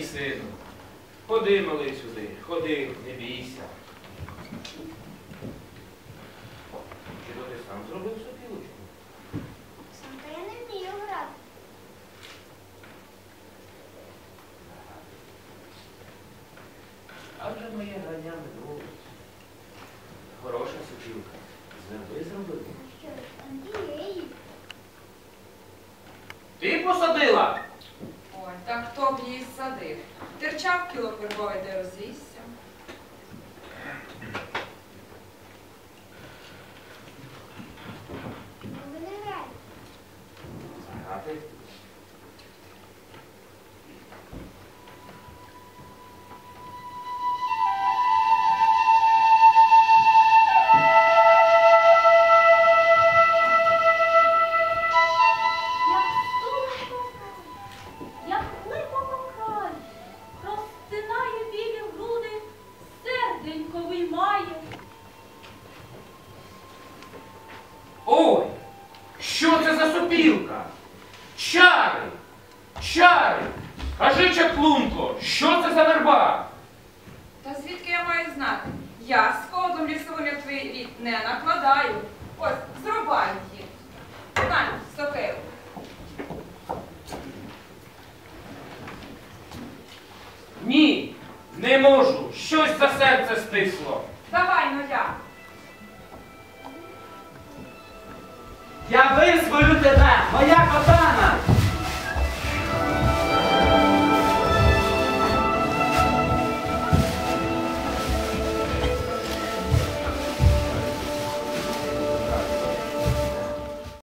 сину. Ходи, малий, сюди, ходи, не бійся. Чи то ти сам зробив сопілочку? Сам то я не вмію грати. Адже моє грання минулося. Хороша сопілка. Зроби, зроби. Що ж, Андрією? Ти посадила? Так хто б її садив? Терчав кіло первої, де розвісся. Ви не це за сопілка? Чари! Чари! Кажи, чаклунко, що це за верба? Та звідки я маю знати? Я з кодом лісовим, як твій рід, не накладаю. Ось, зрубай її. Знай, сокиру. Ні, не можу. Щось за серце стисло. Давай, ну я. Я रहा है